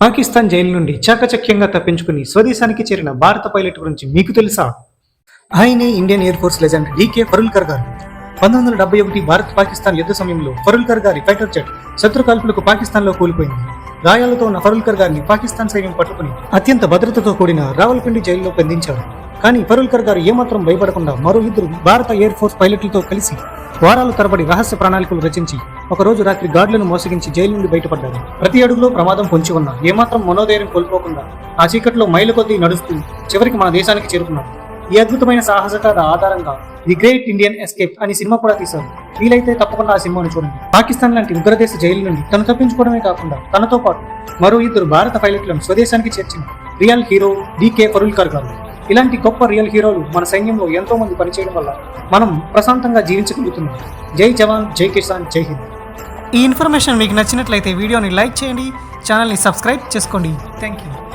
Pakistan jail నుండి చాకచక్యంగా తప్పించుకుని స్వదేశానికి చేరిన భారత పైలట్ గురించి మీకు తెలుసా? ఆయనే Indian Air Force legend D ఫరుల్కర్ గారు. పంతొమ్మిది వందల డెబ్బై ఒకటి భారత్ పాకిస్తాన్ యుద్ధ సమయంలో ఫరుల్కర్ గారి ఫైటర్ జెట్ శత్రు కాల్పులకు పాకిస్తాన్లో కూలిపోయింది. గాయాలతో ఉన్న ఫరుల్కర్ గారిని పాకిస్తాన్ సైన్యం పట్టుకుని అత్యంత భద్రతతో కూడిన రావల్పిండి జైల్లో బంధించారు. కానీ ఫరుల్కర్ గారు ఏమాత్రం భయపడకుండా మరో ఇద్దరు భారత ఎయిర్ ఫోర్స్ పైలట్లతో కలిసి వారాల తరబడి రహస్య ప్రణాళికలు రచించి ఒకరోజు రాత్రి గాడ్లను మోసగించి జైలు నుండి బయటపడ్డారు ప్రతి అడుగులో ప్రమాదం పొంచి ఉన్నా ఏమాత్రం మనోధైర్యం కోల్పోకుండా ఆ చీకట్లో మైలు కొద్దీ నడుస్తూ చివరికి మన దేశానికి చేరుకున్నాడు. ఈ అద్భుతమైన సాహస కథ ఆధారంగా ది గ్రేట్ ఇండియన్ ఎస్కేప్ అని సినిమా కూడా తీశారు. వీలైతే తప్పకుండా ఆ సినిమాను చూడండి. పాకిస్తాన్ లాంటి ఉగ్రదేశ జైలు నుండి తను తప్పించుకోవడమే కాకుండా తనతో పాటు మరో ఇద్దరు భారత పైలట్లను స్వదేశానికి చేర్చిన రియల్ హీరో డికే పరుల్కర్ గారు. ఇలాంటి గొప్ప రియల్ హీరోలు మన సైన్యంలో ఎంతో మంది పనిచేయడం వల్ల మనం ప్రశాంతంగా జీవించగలుగుతున్నాం. జై జవాన్ జై కిసాన్ జై హింద్. ఈ ఇన్ఫర్మేషన్ మీకు నచ్చినట్లయితే వీడియోని లైక్ చేయండి ఛానల్ని సబ్స్క్రైబ్ చేసుకోండి. Thank you.